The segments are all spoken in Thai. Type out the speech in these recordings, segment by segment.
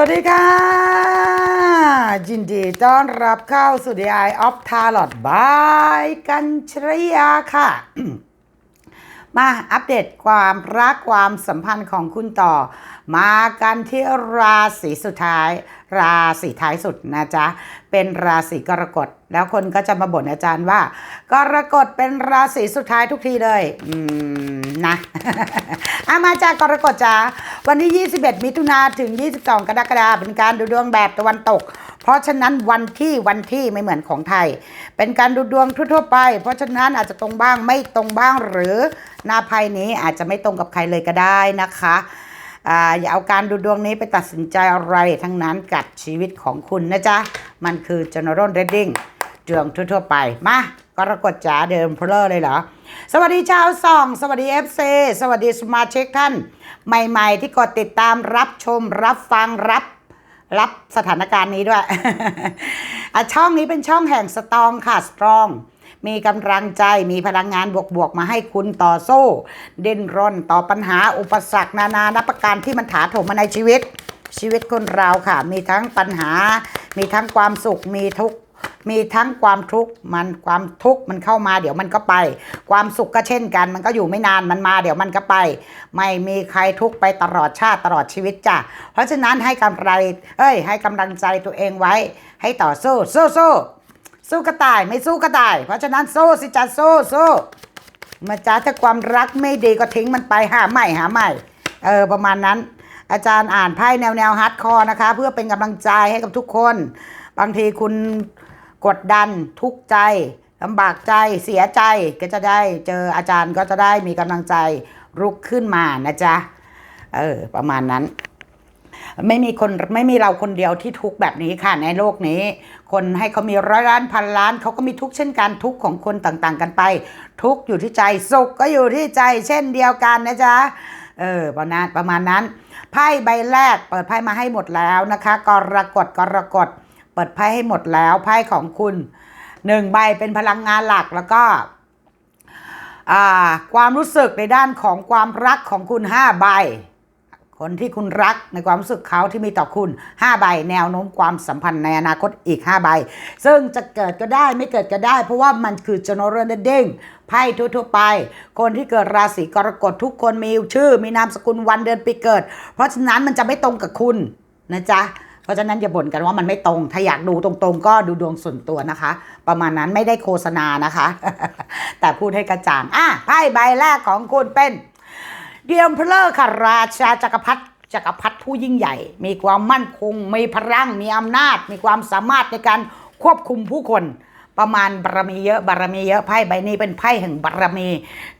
วัสดีค่ะ ยินดีต้อนรับเข้าสู่ The Eye of Tarot by กัญชรยาค่ะ มาอัปเดตความรักความสัมพันธ์ของคุณต่อ มากันที่ราศีสุดท้าย ราศีท้ายสุดนะจ๊ะ เป็นราศีกรกฎ แล้วคนก็จะมาบ่นอาจารย์ว่ากรกฎเป็นราศีสุดท้ายทุกทีเลย อืมนะอามาจากกรกฎจ้าวันที่ 21 มิถุนาถึง 22 กรกฎาคมเป็นการดูดวงแบบตะวันตก เพราะฉะนั้นวันที่วันที่ไม่เหมือนของไทย เป็นการดูดวงทั่วๆไป เพราะฉะนั้นอาจจะตรงบ้างไม่ตรงบ้างหรือหน้าไพ่นี้อาจจะไม่ตรงกับใครเลยก็ได้นะคะอ่าอย่าเอาการดูดวงนี้ไปตัดสินใจอะไรทั้งนั้นกับชีวิตของคุณนะจ๊ะ มันคือ general reading ดวงทั่วๆไป มากรกฎจ๋าเดิมเพลอเลยเหรอ สวัสดีชาวส่อง สวัสดี FC สวัสดีสมาชิกท่าน ใหม่ ๆ ที่กดติดตามรับชมรับฟังรับรับสถานการณ์นี้ด้วยอะช่องนี้เป็นช่องแห่งสตองค่ะสตรอง มีกำลังใจมีพลังงานบวกๆ มาให้คุณต่อสู้ดิ้นรนต่อปัญหาอุปสรรคนานานับประการที่มันถาโถมมาในชีวิต ชีวิตคนเราค่ะ มีทั้งปัญหา มีทั้งความสุขมีทุกข์ มีทั้งความทุกข์มันความทุกข์มันเข้ามาเดี๋ยวมันก็ไป ความสุขก็เช่นกัน มันก็อยู่ไม่นานมันมาเดี๋ยวมันก็ไป ไม่มีใครทุกข์ไปตลอดชาติตลอดชีวิตจ้ะเพราะฉะนั้นให้กำไรเอ้ย ให้กำลังใจตัวเองไว้ ให้ต่อสู้สู้สู้สู้กระต่ายไม่สู้กระต่าย เพราะฉะนั้นสู้สิจ้ะสู้สู้มาจ้าถ้าความรักไม่ดีก็ทิ้งมันไปหาใหม่หาใหม่เออประมาณนั้น อาจารย์อ่านไพ่แนวแนวฮาร์ดคอร์นะคะ เพื่อเป็นกำลังใจให้กับทุกคน บางทีคุณ กดดันทุกข์ใจลำบากใจเสียใจก็จะได้เจออาจารย์ก็จะได้มีกำลังใจลุกขึ้นมานะจ๊ะเออประมาณนั้น ไม่มีคนไม่มีเราคนเดียวที่ทุกแบบนี้ค่ะในโลกนี้ คนให้เขามีร้อยล้านพันล้านเขาก็มีทุกเช่นกันทุกของคนต่างๆ กันไป ทุกอยู่ที่ใจสุขก็อยู่ที่ใจ เช่นเดียวกันนะจ๊ะเออประมาณประมาณนั้นไพ่ใบแรกเปิดไพ่มาให้หมดแล้วนะคะกรกฎกรกฎ ปิดไพ่ให้หมดแล้วไพ่ของคุณหนึ่งใบเป็นพลังงานหลักแล้วก็ความรู้สึกในด้านของความรักของคุณห้าใบ คนที่คุณรักในความรู้สึกเขาที่มีต่อคุณ5ใบ แนวโน้มความสัมพันธ์ในอนาคตอีก5ใบ ซึ่งจะเกิดก็ได้ไม่เกิดก็ได้ เพราะว่ามันคือ general reading ไพ่ทั่วๆไป คนที่เกิดราศีกรกฎทุกคนมีชื่อ มีนามสกุลวันเดือนปีเกิด เพราะฉะนั้นมันจะไม่ตรงกับคุณนะจ๊ะ เพราะฉะนั้นอย่าบ่นกันว่ามันไม่ตรง ถ้าอยากดูตรงๆ ก็ดูดวงส่วนตัวนะคะ ประมาณนั้นไม่ได้โฆษณานะคะ แต่พูดให้กระจ่างอะไพ่ใบแรกของคุณเป็นเดียมเพลอร์ค่ะราชาจักรพรรดิจักรพรรดิผู้ยิ่งใหญ่ มีความมั่นคง มีพลัง มีอำนาจ มีความสามารถในการควบคุมผู้คน ประมาณบารมีเยอะบารมีเยอะไพ่ใบนี้เป็นไพ่แห่งบารมี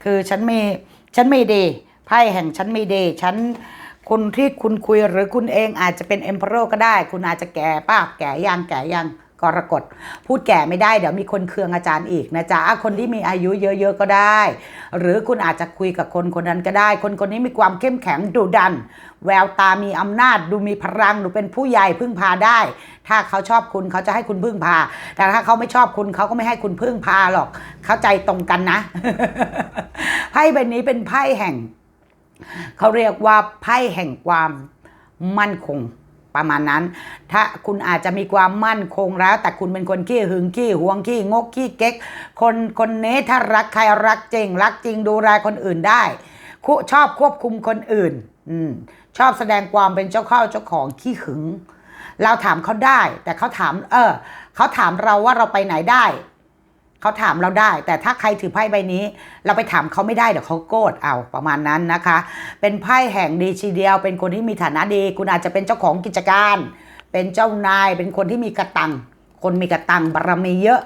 คือฉันมีฉันมีดีไพ่แห่งฉันมีดีฉัน คนที่คุณคุยหรือคุณเองอาจจะเป็นเอ็มเพอร์ก็ได้ คุณอาจจะแก่ป้าแก่ยังแก่ยังกรกฎพูดแก่ไม่ได้เดี๋ยวมีคนเคืองอาจารย์อีกนะจ๊ะอะคนที่มีอายุเยอะๆก็ได้ หรือคุณอาจจะคุยกับคนคนนั้นก็ได้ คนคนนี้มีความเข้มแข็งดุดัน แววตามีอำนาจ ดูมีพลังดูเป็นผู้ใหญ่พึ่งพาได้ ถ้าเขาชอบคุณเขาจะให้คุณพึ่งพา แต่ถ้าเขาไม่ชอบคุณเขาก็ไม่ให้คุณพึ่งพาหรอก เข้าใจตรงกันนะไพ่ใบนี้เป็นไพ่แห่ง เขาเรียกว่าไพ่แห่งความมั่นคงประมาณนั้น ถ้าคุณอาจจะมีความมั่นคงแล้ว แต่คุณเป็นคนขี้หึงขี้หวงขี้งกขี้เก๊ก คนคนนี้ถ้ารักใครรักจริง รักจริงดูแลคนอื่นได้คุชอบควบคุมคนอื่นอชอบแสดงความเป็นเจ้าเข้าเจ้าของขี้หึง เราถามเขาได้ แต่เขาถาม เออเขาถามเราว่าเราไปไหนได้ เขาถามเราได้ แต่ถ้าใครถือไพ่ใบนี้ เราไปถามเขาไม่ได้เดี๋ยวเขาโกรธเอาประมาณนั้นนะคะ เป็นไพ่แห่งดีทีเดียว เป็นคนที่มีฐานะดี คุณอาจจะเป็นเจ้าของกิจการ เป็นเจ้านาย เป็นคนที่มีกระตัง คนมีกระตังบารมีเยอะ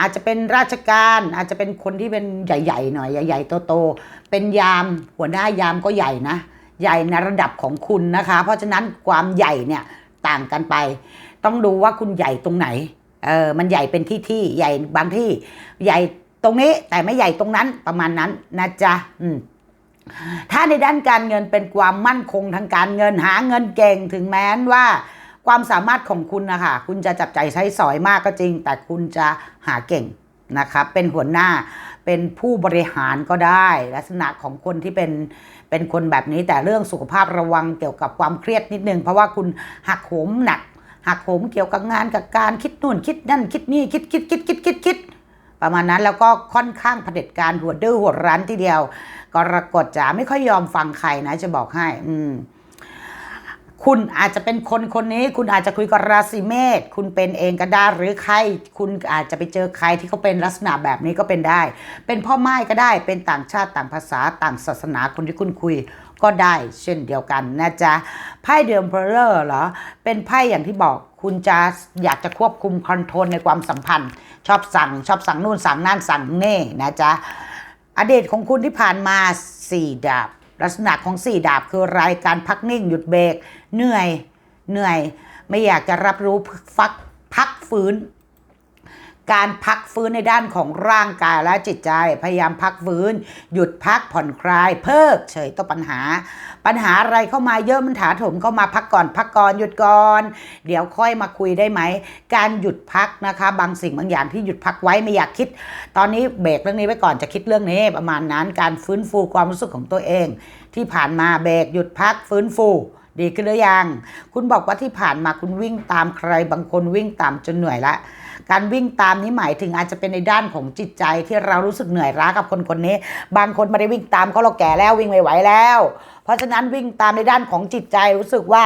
อาจจะเป็นราชการอาจจะเป็นคนที่เป็นใหญ่ๆหน่อยใหญ่ๆโตๆเป็นยามหัวหน้ายามก็ใหญ่นะ ใหญ่ในระดับของคุณนะคะ เพราะฉะนั้นความใหญ่เนี่ยต่างกันไป ต้องดูว่าคุณใหญ่ตรงไหน เออมันใหญ่เป็นที่ที่ใหญ่บางที่ใหญ่ตรงนี้แต่ไม่ใหญ่ตรงนั้นประมาณนั้นนะจ๊ะอืมถ้าในด้านการเงินเป็นความมั่นคงทางการเงินหาเงินเก่งถึงแม้นว่าความสามารถของคุณนะคะคุณจะจับใจใช้สอยมากก็จริง แต่คุณจะหาเก่งนะครับเป็นหัวหน้าเป็นผู้บริหารก็ได้ ลักษณะของคนที่เป็นเป็นคนแบบนี้แต่เรื่องสุขภาพระวังเกี่ยวกับความเครียดนิดนึง เพราะว่าคุณหักโหมหนัก หักโหมเกี่ยวกับงานกับการคิดนู่นคิดนั่นคิดนี่คิดคิดคิดคิดคิดคิดประมาณนั้นแล้วก็ค่อนข้างเผด็จการหัวดื้อหัวรั้นทีเดียวกรกฎจ๋าไม่ค่อยยอมฟังใครนะจะบอกให้ อืมคุณอาจจะเป็นคนคนนี้ คุณอาจจะคุยกับราศีเมษคุณเป็นเองก็ได้หรือใคร คุณอาจจะไปเจอใครที่เขาเป็นลักษณะแบบนี้ก็เป็นได้ เป็นพ่อไม้ก็ได้เป็นต่างชาติต่างภาษาต่างศาสนาคนที่คุณคุย ก็ได้เช่นเดียวกันนะจ๊ะไพ่เดิมเพลเลอร์เหรอ เป็นไพ่อย่างที่บอกคุณจะอยากจะควบคุมคอนโทรลในความสัมพันธ์ ชอบสั่งชอบสั่งนู่นสั่งนั่นสั่งนี่นะจ๊ะอดีตของคุณที่ผ่านมาสี่ดาบ ลักษณะของสี่ดาบคือรายการพักนิ่งหยุดเบรกเหนื่อยเหนื่อย ไม่อยากจะรับรู้ฟักพักฟื้น การพักฟื้นในด้านของร่างกายและจิตใจ พยายามพักฟื้น หยุดพักผ่อนคลาย เพิกเฉยต่อปัญหา ปัญหาอะไรเข้ามาเยอะมันถาโถมเข้ามาพักก่อนพักก่อนหยุดก่อน เดี๋ยวค่อยมาคุยได้ไหม การหยุดพักนะคะ บางสิ่งบางอย่างที่หยุดพักไว้ไม่อยากคิด ตอนนี้เบรกเรื่องนี้ไว้ก่อนจะคิดเรื่องนี้ประมาณนั้นการฟื้นฟูความรู้สึกของตัวเอง ที่ผ่านมาเบรกหยุดพักฟื้นฟูดีขึ้นหรือยัง คุณบอกว่าที่ผ่านมาคุณวิ่งตามใคร บางคนวิ่งตามจนเหนื่อยละ การวิ่งตามนี้หมายถึงอาจจะเป็นในด้านของจิตใจที่เรารู้สึกเหนื่อยล้ากับคนคนนี้ บางคนไม่ได้วิ่งตามเขาเราแก่แล้ววิ่งไม่ไหวแล้ว เพราะฉะนั้นวิ่งตามในด้านของจิตใจรู้สึกว่า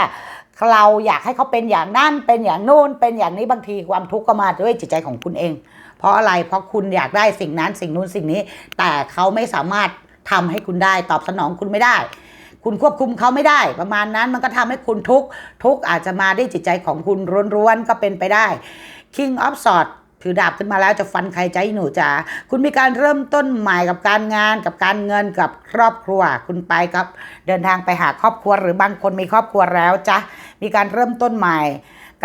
เราอยากให้เขาเป็นอย่างนั้นเป็นอย่างโน้นเป็นอย่างนี้บางทีความทุกข์ก็มาด้วยจิตใจของคุณเอง เพราะอะไรเพราะคุณอยากได้สิ่งนั้นสิ่งนู้นสิ่งนี้ แต่เขาไม่สามารถทำให้คุณได้ตอบสนองคุณไม่ได้ คุณควบคุมเขาไม่ได้ ประมาณนั้นมันก็ทำให้คุณทุกข์ทุกข์อาจจะมาด้วยจิตใจของคุณร้วนๆก็เป็นไปได้ King of Swords ถือดาบขึ้นมาแล้วจะฟันใครใจหนูจ๋า คุณมีการเริ่มต้นใหม่กับการงานกับการเงินกับครอบครัว คุณไปครับเดินทางไปหาครอบครัวหรือบางคนมีครอบครัวแล้วจ้ะ มีการเริ่มต้นใหม่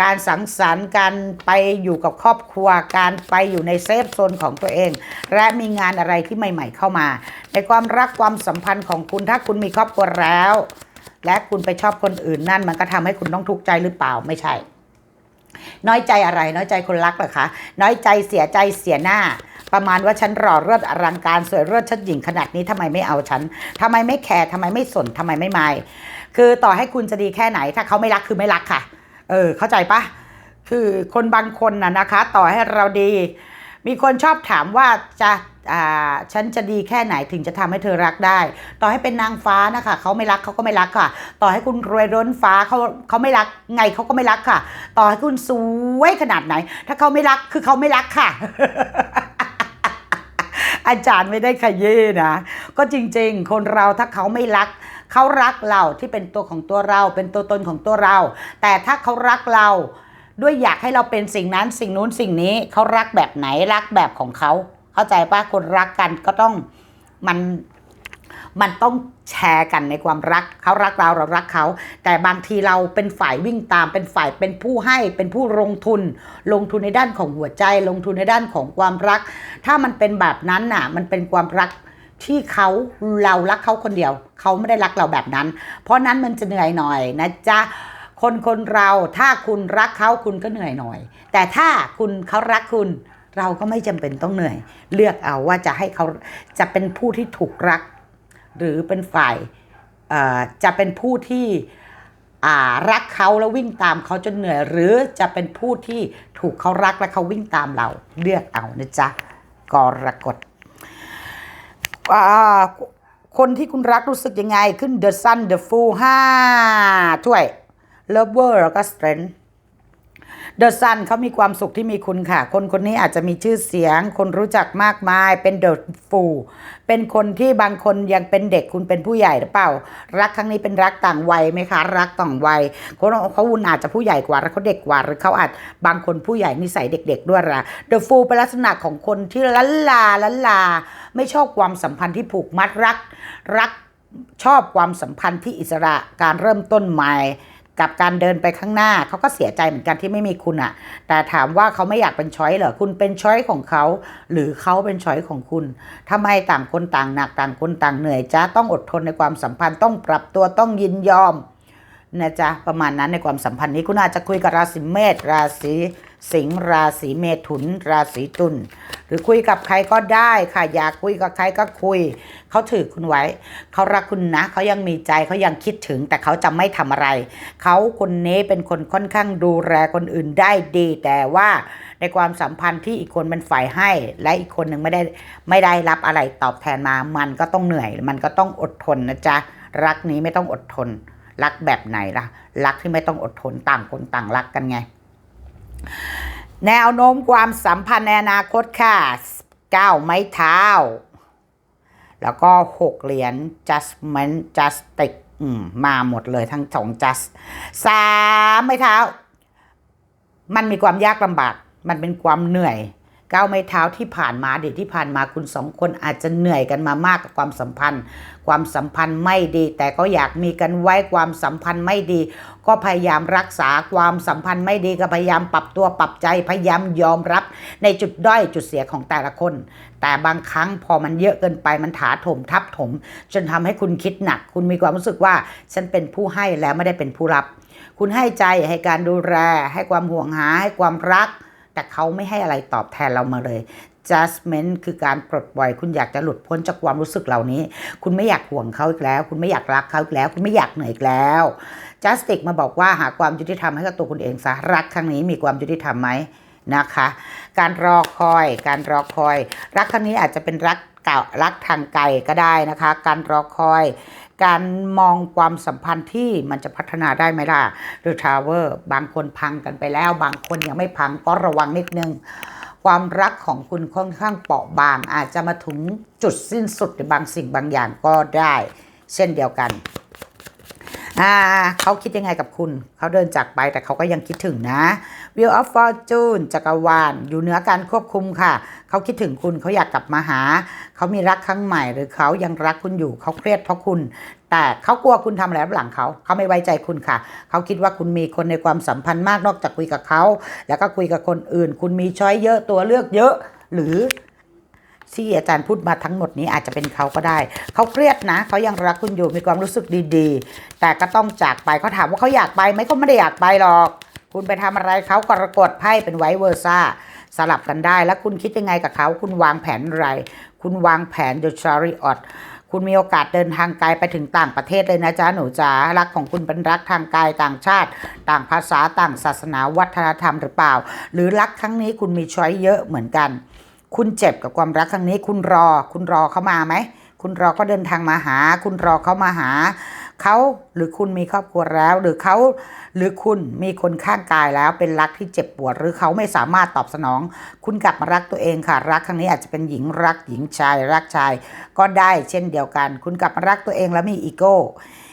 การสังสรรค์การไปอยู่กับครอบครัว การไปอยู่ในเซฟโซนของตัวเอง และมีงานอะไรที่ใหม่ ๆ เข้ามา ในความรักความสัมพันธ์ของคุณถ้าคุณมีครอบครัวแล้ว และคุณไปชอบคนอื่นนั่นมันก็ทำให้คุณต้องทุกข์ใจหรือเปล่าไม่ใช่ น้อยใจอะไร น้อยใจคนรักเหรอคะ น้อยใจเสียใจเสียหน้า ประมาณว่าฉันรอเลิศอลังการสวยเลิศชัดหญิงขนาดนี้ทำไมไม่เอาฉันทำไมไม่แคร์ทำไมไม่สนทำไมไม่ไม่คือต่อให้คุณจะดีแค่ไหน ถ้าเขาไม่รักคือไม่รักค่ะ เออ เข้าใจปะคือคนบางคนน่ะนะคะ ต่อให้เราดี มีคนชอบถามว่าจะฉันจะดีแค่ไหนถึงจะทำให้เธอรักได้ ต่อให้เป็นนางฟ้านะคะเขาไม่รักเขาก็ไม่รักค่ะ ต่อให้คุณรวยร้นฟ้าเขาเขาไม่รักไงเขาก็ไม่รักค่ะ ต่อให้คุณสวยขนาดไหน ถ้าเขาไม่รักคือเขาไม่รักค่ะอาจารย์ไม่ได้ขยี้นะ ก็จริงๆ คนเราถ้าเขาไม่รัก เขารักเราที่เป็นตัวของตัวเรา เป็นตัวตนของตัวเรา แต่ถ้าเขารักเรา ด้วยอยากให้เราเป็นสิ่งนั้นสิ่งนู้นสิ่งนี้เขารักแบบไหนรักแบบของเขา เข้าใจปะคนรักกันก็ต้องมันมันต้องแชร์กันในความรักเขารักเราเรารักเขา แต่บางทีเราเป็นฝ่ายวิ่งตาม เป็นฝ่ายเป็นผู้ให้เป็นผู้ลงทุน ลงทุนในด้านของหัวใจ ลงทุนในด้านของความรัก ถ้ามันเป็นแบบนั้นน่ะ มันเป็นความรักที่เขาเรารักเขาคนเดียว เขาไม่ได้รักเราแบบนั้น เพราะนั้นมันจะเหนื่อยหน่อยนะจ๊ะ คนคนเราถ้าคุณรักเขาคุณก็เหนื่อยหน่อย แต่ถ้าคุณเขารักคุณเราก็ไม่จำเป็นต้องเหนื่อย เลือกเอาว่าจะให้เขาจะเป็นผู้ที่ถูกรัก หรือเป็นฝ่ายจะเป็นผู้ที่รักเขาแล้ววิ่งตามเขาจนเหนื่อย หรือจะเป็นผู้ที่ถูกเขารักและเขาวิ่งตามเรา เลือกเอานะจ๊ะกรกฎคนที่คุณรักรู้สึกยังไงขึ้น The Sun The Fool ห้าถ้วย Lover แล้วก็ Strength เดอะซันเขามีความสุขที่มีคุณค่ะ คนคนนี้อาจจะมีชื่อเสียง คนรู้จักมากมาย เป็นเดอะฟูเป็นคนที่บางคนยังเป็นเด็กคุณเป็นผู้ใหญ่หรือเปล่า รักครั้งนี้เป็นรักต่างวัยไหมคะ รักต่างวัยคนเขาคุณอาจจะผู้ใหญ่กว่าหรือเขาเด็กกว่าหรือเขาอาจบางคนผู้ใหญ่นิสัยเด็ก ๆ ด้วยละเดอะฟูเป็นลักษณะของคนที่ลันลาลันลา ไม่ชอบความสัมพันธ์ที่ผูกมัดรัก รักชอบความสัมพันธ์ที่อิสระการเริ่มต้นใหม่ กับการเดินไปข้างหน้าเขาก็เสียใจเหมือนกันที่ไม่มีคุณอะแต่ถามว่าเขาไม่อยากเป็นช้อยเหรอคุณเป็นช้อยของเขาหรือเขาเป็นช้อยของคุณทำไมต่างคนต่างหนักต่างคนต่างเหนื่อยจ้าต้องอดทนในความสัมพันธ์ต้องปรับตัวต้องยินยอมนะจ๊ะประมาณนั้นในความสัมพันธ์นี้คุณอาจจะคุยกับราศีเมษราศี สิงห์ราศีเมถุน ราศีตุลหรือคุยกับใครก็ได้ค่ะอยากคุยกับใครก็คุย เขาถือคุณไว้ เขารักคุณนะเขายังมีใจเขายังคิดถึง แต่เขาจะไม่ทำอะไร เขาคนนี้เป็นคนค่อนข้างดูแลคนอื่นได้ดี แต่ว่าในความสัมพันธ์ที่อีกคนเป็นฝ่ายให้ และอีกคนหนึ่งไม่ได้ไม่ได้รับอะไรตอบแทนมา มันก็ต้องเหนื่อย มันก็ต้องอดทนนะจ๊ะรักนี้ไม่ต้องอดทน รักแบบไหนล่ะ รักที่ไม่ต้องอดทนต่างคนต่างรักกันไง แนวโน้มความสัมพันธ์ในอนาคตค่ะก้าไม้เท้า แล้วก็หกเหรียญ judgment justice อืมมาหมดเลยทั้งสอง just สามไม้เท้า มันมีความยากลำบาก มันเป็นความเหนื่อย ก้าวไม้เท้าที่ผ่านมาเด็กที่ผ่านมาคุณสองคนอาจจะเหนื่อยกันมามากกับความสัมพันธ์ ความสัมพันธ์ไม่ดี แต่ก็อยากมีกันไว้ความสัมพันธ์ไม่ดี ก็พยายามรักษาความสัมพันธ์ไม่ดีก็พยายามปรับตัวปรับใจพยายามยอมรับ ในจุดด้อยจุดเสียของแต่ละคน แต่บางครั้งพอมันเยอะเกินไปมันถาถมทับถม จนทำให้คุณคิดหนัก คุณมีความรู้สึกว่าฉันเป็นผู้ให้แล้วไม่ได้เป็นผู้รับ คุณให้ใจให้การดูแลให้ความห่วงหาให้ความรัก แต่เขาไม่ให้อะไรตอบแทนเรามาเลย judgment คือการปลดปล่อย คุณอยากจะหลุดพ้นจากความรู้สึกเหล่านี้ คุณไม่อยากห่วงเขาอีกแล้ว คุณไม่อยากรักเขาอีกแล้ว คุณไม่อยากเหนื่อยอีกแล้ว justice มาบอกว่าหาความยุติธรรมให้กับตัวคุณเองซะรักครั้งนี้มีความยุติธรรมไหม นะคะ การรอคอย การรอคอย รักครั้งนี้อาจจะเป็นรักเก่ารักทางไกลก็ได้นะคะ การรอคอย การมองความสัมพันธ์ที่มันจะพัฒนาได้ไหมล่ะหรือทาวเวอร์บางคนพังกันไปแล้ว บางคนยังไม่พังก็ระวังนิดนึงความรักของคุณค่อนข้างเปราะบาง อาจจะมาถึงจุดสิ้นสุดในบางสิ่งบางอย่างก็ได้ เช่นเดียวกันอ่าเขาคิดยังไงกับคุณ เขาเดินจากไปแต่เขาก็ยังคิดถึงนะ Wheel of Fortune จักรวาลอยู่เหนือการควบคุมค่ะ เขาคิดถึงคุณเขาอยากกลับมาหา เขามีรักครั้งใหม่ หรือเขายังรักคุณอยู่เขาเครียดเพราะคุณ แต่เขากลัวคุณทำอะไรหลังเขาเขาไม่ไว้ใจคุณค่ะ เขาคิดว่าคุณมีคนในความสัมพันธ์มากนอกจากคุยกับเขา แล้วก็คุยกับคนอื่น คุณมีช้อยเยอะตัวเลือกเยอะหรือที่อาจารย์พูดมาทั้งหมดนี้อาจจะเป็นเขาก็ได้ เขาเครียดนะ เขายังรักคุณอยู่มีความรู้สึกดีๆ แต่ก็ต้องจากไปเขาถามว่าเขาอยากไปไหมเขาไม่ได้อยากไปหรอก คุณไปทำอะไรเขากรกฎไพ่เป็นไวเวอร์ซ่าสลับกันได้ แล้วคุณคิดยังไงกับเขาคุณวางแผนอะไร คุณวางแผน The Chariot คุณมีโอกาสเดินทางไกลไปถึงต่างประเทศเลยนะจ๊ะหนูจ๋ารักของคุณเป็นรักทางกายต่างชาติ ต่างภาษาต่างศาสนาวัฒนธรรมหรือเปล่า หรือรักครั้งนี้คุณมีช้อยเยอะเหมือนกัน คุณเจ็บกับความรักครั้งนี้ คุณรอ คุณรอเขามาไหมคุณรอเขาเดินทางมาหา คุณรอเขามาหา เขาหรือคุณมีครอบครัวแล้ว หรือเขาหรือคุณมีคนข้างกายแล้วเป็นรักที่เจ็บปวด หรือเขาไม่สามารถตอบสนอง คุณกลับมารักตัวเองค่ะ รักครั้งนี้อาจจะเป็นหญิงรักหญิงชาย รักชาย ก็ได้เช่นเดียวกัน คุณกลับมารักตัวเองแล้วมีอีโก้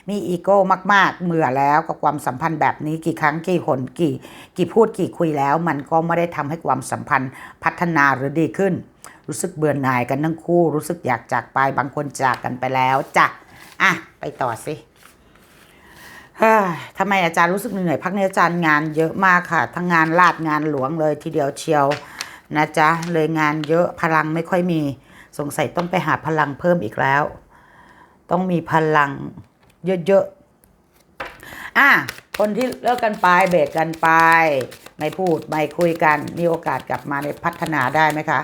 มีอีโก้มากๆเมื่อแล้วกับความสัมพันธ์แบบนี้กี่ครั้งกี่หนกี่ กี่พูดกี่คุยแล้ว มันก็ไม่ได้ทำให้ความสัมพันธ์พัฒนาหรือดีขึ้น รู้สึกเบื่อหน่ายกันทั้งคู่ รู้สึกอยากจากไปบางคนจากกันไปแล้วจ้ะอะ ไปต่อสิ ทำไมอาจารย์รู้สึกเหนื่อยพักนี้อาจารย์งานเยอะมากค่ะ ทั้งงานลาดงานหลวงเลยทีเดียวเชียวนะจ๊ะ เลยงานเยอะพลังไม่ค่อยมี สงสัยต้องไปหาพลังเพิ่มอีกแล้ว ต้องมีพลังเยอะๆอะคนที่เลิกกันไปเบรกกันไป ไม่พูดไม่คุยกัน มีโอกาสกลับมาในพัฒนาได้ไหมคะ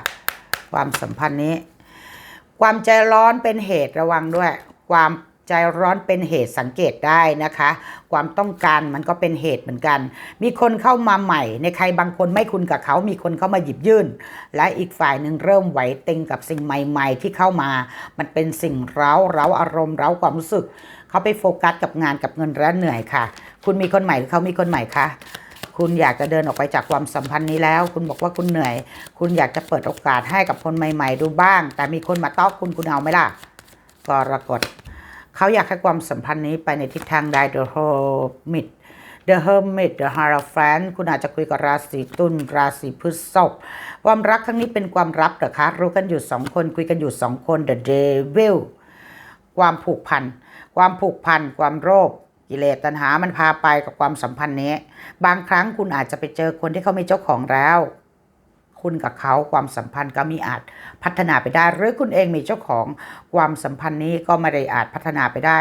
ความสัมพันธ์นี้ ความใจร้อนเป็นเหตุระวังด้วย ความ ใจร้อนเป็นเหตุสังเกตได้นะคะ ความต้องการมันก็เป็นเหตุเหมือนกัน มีคนเข้ามาใหม่ ในใครบางคนไม่คุ้นกับเขา มีคนเข้ามาหยิบยื่น และอีกฝ่ายหนึ่งเริ่มไหวเต็งกับสิ่งใหม่ ๆ ที่เข้ามา มันเป็นสิ่งเร้าเร้าอารมณ์เร้าความรู้สึก เขาไปโฟกัสกับงานกับเงินและเหนื่อยค่ะ คุณมีคนใหม่หรือเขามีคนใหม่คะคุณอยากจะเดินออกไปจากความสัมพันธ์นี้แล้ว คุณบอกว่าคุณเหนื่อย คุณอยากจะเปิดโอกาสให้กับคนใหม่ ๆ ดูบ้าง แต่มีคนมาต้อคุณคุณเอาไหมล่ะกรกฎ เขาอยากให้ความสัมพันธ์นี้ไปในทิศทางใด The Hermit The Hermit The Hierophant คุณอาจจะคุยกับราศีตุลราศีพฤษภความรักครั้งนี้เป็นความลับเหรอคะ รู้กันอยู่สองคนคุยกันอยู่สองคน The Devil ความผูกพัน ความผูกพัน ความโรคกิเลสตัณหามันพาไปกับความสัมพันธ์นี้ บางครั้งคุณอาจจะไปเจอคนที่เขามีเจ้าของแล้ว คุคุณกับเขาความสัมพันธ์ก็มีอาจพัฒนาไปได้ หรือคุณเองมีเจ้าของความสัมพันธ์นี้ก็ไม่ได้อาจพัฒนาไปได้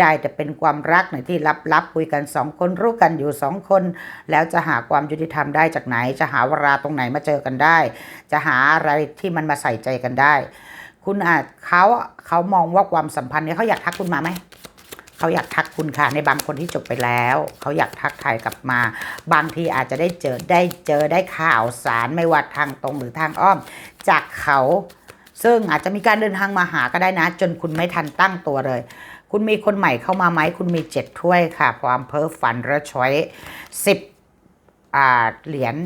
ได้แต่เป็นความรักในที่ลับๆคุยกันสองคนรู้กันอยู่สองคน แล้วจะหาความยุติธรรมได้จากไหน จะหาเวลาตรงไหนมาเจอกันได้ จะหาอะไรที่มันมาใส่ใจกันได้ คุณอาจเขาเขามองว่าความสัมพันธ์นี้เขาอยากทักคุณมาไหม เขาอยากทักคุณค่ะ ในบางคนที่จบไปแล้ว เขาอยากทักทายกลับมา บางทีอาจจะได้เจอได้เจอได้ข่าวสารไม่ว่าทางตรงหรือทางอ้อม จากเขา ซึ่งอาจจะมีการเดินทางมาหาก็ได้นะ จนคุณไม่ทันตั้งตัวเลย คุณมีคนใหม่เข้ามาไหมคุณมีเจ็ดถ้วยค่ะ ความเพ้อฝันและช้อยสิบเหรียญ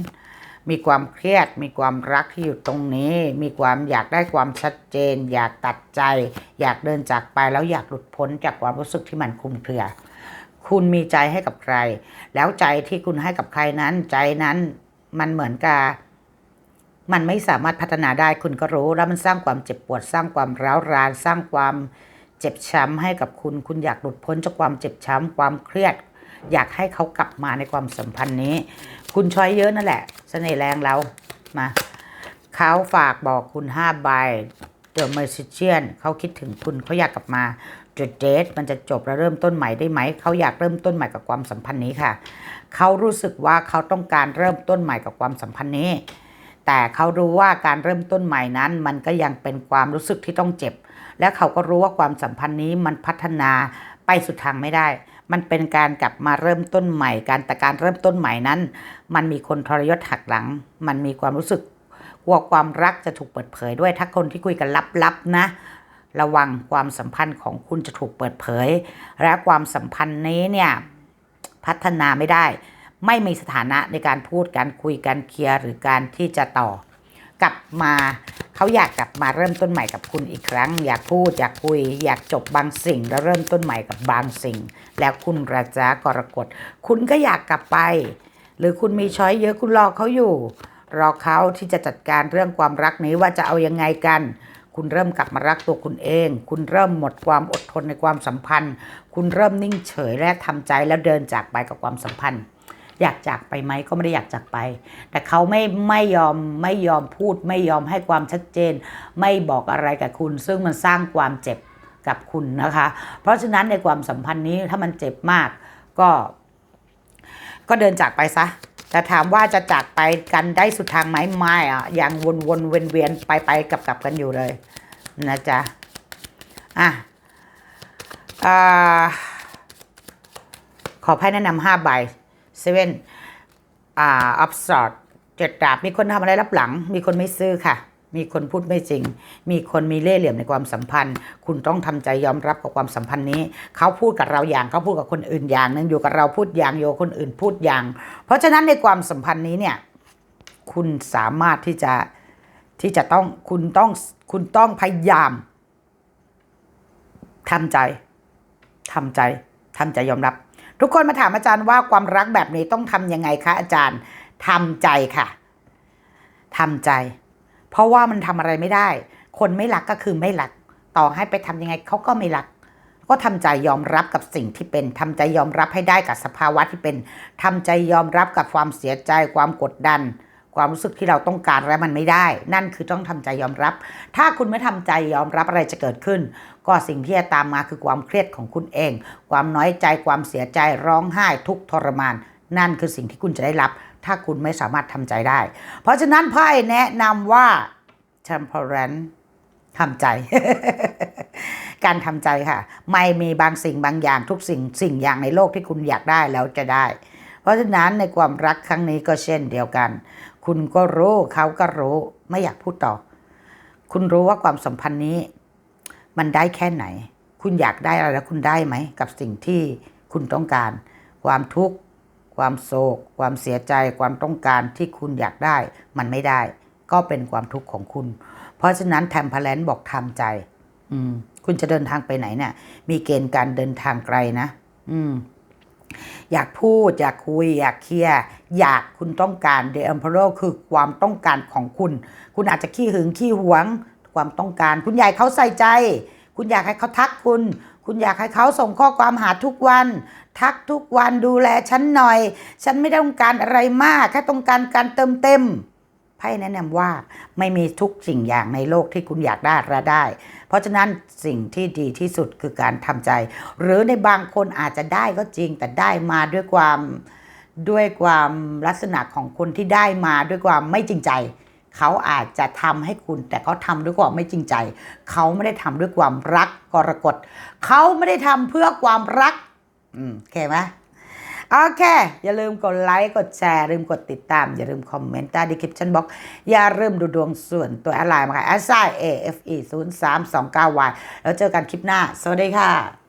มีความเครียด มีความรักที่อยู่ตรงนี้ มีความอยากได้ความชัดเจน อยากตัดใจ อยากเดินจากไปแล้วอยากหลุดพ้นจากความรู้สึกที่มันคลุมเครือ คุณมีใจให้กับใคร แล้วใจที่คุณให้กับใครนั้น ใจนั้นมันเหมือนกับมันไม่สามารถพัฒนาได้คุณก็รู้ แล้วมันสร้างความเจ็บปวด สร้างความร้าวราน สร้างความเจ็บช้ำให้กับคุณ คุณอยากหลุดพ้นจากความเจ็บช้ำความเครียด อยากให้เขากลับมาในความสัมพันธ์นี้ คุณช้อยเยอะนั่นแหละ เสน่ห์แรงเรามาเขาฝากบอกคุณห้าใบ The Magician เขาคิดถึงคุณเขาอยากกลับมา The Date มันจะจบแล้วเริ่มต้นใหม่ได้ไหม เขาอยากเริ่มต้นใหม่กับความสัมพันธ์นี้ค่ะ เขารู้สึกว่าเขาต้องการเริ่มต้นใหม่กับความสัมพันธ์นี้ แต่เขารู้ว่าการเริ่มต้นใหม่นั้น มันก็ยังเป็นความรู้สึกที่ต้องเจ็บ และเขาก็รู้ว่าความสัมพันธ์นี้มันพัฒนาไปสุดทางไม่ได้ มันเป็นการกลับมาเริ่มต้นใหม่ การแต่การเริ่มต้นใหม่นั้น มันมีคนทรยศหักหลัง มันมีความรู้สึกกลัวความรักจะถูกเปิดเผยด้วยถ้าคนที่คุยกันลับๆนะ ระวังความสัมพันธ์ของคุณจะถูกเปิดเผย และความสัมพันธ์นี้เนี่ยพัฒนาไม่ได้ ไม่มีสถานะในการพูดการคุยการเคลียร์หรือการที่จะต่อ กลับมาเขาอยากกลับมาเริ่มต้นใหม่กับคุณอีกครั้ง อยากพูดอยากคุย อยากจบบางสิ่ง แล้วเริ่มต้นใหม่กับบางสิ่ง แล้วคุณราจากรกฎคุณก็อยากกลับไป หรือคุณมีช้อยเยอะคุณรอเขาอยู่ รอเขาที่จะจัดการเรื่องความรักนี้ว่าจะเอายังไงกันคุณเริ่มกลับมารักตัวคุณเอง คุณเริ่มหมดความอดทนในความสัมพันธ์ คุณเริ่มนิ่งเฉยและทำใจแล้วเดินจากไปกับความสัมพันธ์ อยากจากไปไหมก็ไม่ได้อยากจากไป แต่เขาไม่ไม่ยอมไม่ยอมพูด ไม่ยอมให้ความชัดเจน ไม่บอกอะไรกับคุณ ซึ่งมันสร้างความเจ็บกับคุณนะคะ เพราะฉะนั้นในความสัมพันธ์นี้ถ้ามันเจ็บมากก็ ก็เดินจากไปซะแต่ถามว่าจะจากไปกันได้สุดทางไหมไม่อะยังวนวนเวียนเวียนไปไปกลับกลับกันอยู่เลยนะจ๊ะอะอ่าขอไพ่แนะนำห้าใบ เซเว่นอ่าอัพสอดเจ็ดดาบมีคนทำอะไรรับหลัง มีคนไม่ซื้อค่ะ มีคนพูดไม่จริง มีคนมีเล่ห์เหลี่ยมในความสัมพันธ์ คุณต้องทำใจยอมรับกับความสัมพันธ์นี้ เขาพูดกับเราอย่างเขาพูดกับคนอื่นอย่างหนึงอยู่กับเราพูดอย่างอยู่กับคนอื่นพูดอย่าง เพราะฉะนั้นในความสัมพันธ์นี้เนี่ยคุณสามารถที่จะที่จะต้องคุณต้องคุณต้องพยายามทำใจทำใจทำใจยอมรับ ทุกคนมาถามอาจารย์ว่าความรักแบบนี้ต้องทำยังไงคะอาจารย์ทำใจค่ะทำใจ เพราะว่ามันทำอะไรไม่ได้ คนไม่รักก็คือไม่รัก ต่อให้ไปทำยังไงเขาก็ไม่รัก ก็ทำใจยอมรับกับสิ่งที่เป็นทำใจยอมรับให้ได้กับสภาวะที่เป็นทำใจยอมรับกับความเสียใจความกดดัน ความรู้สึกที่เราต้องการและมันไม่ได้ นั่นคือต้องทำใจยอมรับ ถ้าคุณไม่ทำใจยอมรับอะไรจะเกิดขึ้น ก็สิ่งที่จะตามมาคือความเครียดของคุณเอง ความน้อยใจความเสียใจร้องไห้ทุกทรมาน นั่นคือสิ่งที่คุณจะได้รับ ถ้าคุณไม่สามารถทำใจได้ เพราะฉะนั้นไพ่แนะนำว่า temperance ทำใจ การทำใจค่ะ ไม่มีบางสิ่งบางอย่างทุกสิ่งสิ่งอย่างในโลกที่คุณอยากได้แล้วจะได้ เพราะฉะนั้นในความรักครั้งนี้ก็เช่นเดียวกัน คุณก็รู้เขาก็รู้ไม่อยากพูดต่อ คุณรู้ว่าความสัมพันธ์นี้ มันได้แค่ไหน คุณอยากได้อะไรแล้วคุณได้ไหม กับสิ่งที่คุณต้องการ ความทุกข์ ความโศก ความเสียใจ ความต้องการที่คุณอยากได้ มันไม่ได้ ก็เป็นความทุกข์ของคุณ เพราะฉะนั้นแทมเพลนบอกทำใจ อืม คุณจะเดินทางไปไหนเนี่ย มีเกณฑ์การเดินทางไกลนะ อืม อยากพูด อยากคุย อยากเคลียร์อยากคุณต้องการ The Emperor คือความต้องการของคุณ คุณอาจจะขี้หึงขี้หวง ความต้องการ คุณอยากให้เขาใส่ใจ คุณอยากให้เขาทักคุณ คุณอยากให้เขาส่งข้อความหาทุกวัน ทักทุกวันดูแลฉันหน่อย ฉันไม่ได้ต้องการอะไรมาก แค่ต้องการการเติมเต็ม ไพ่แนะนำว่าไม่มีทุกสิ่งอย่างในโลกที่คุณอยากได้และได้ เพราะฉะนั้นสิ่งที่ดีที่สุดคือการทำใจ หรือในบางคนอาจจะได้ก็จริง แต่ได้มาด้วยความด้วยความลักษณะของคนที่ได้มาด้วยความไม่จริงใจ เขาอาจจะทำให้คุณ แต่เขาทำด้วยความไม่จริงใจ เขาไม่ได้ทำด้วยความรักกรกฎเขาไม่ได้ทำเพื่อความรัก อืมโอเคไหม โอเค อย่าลืมกดไลค์กดแชร์ลืมกดติดตาม อย่าลืมคอมเมนต์ใต้ดีคริปชั่นบ็อกอย่าลืมดูดวงส่วนตัวอะไรมาค่ะ s i a f e 0 3 2 9 y แล้วเจอกันคลิปหน้า สวัสดีค่ะ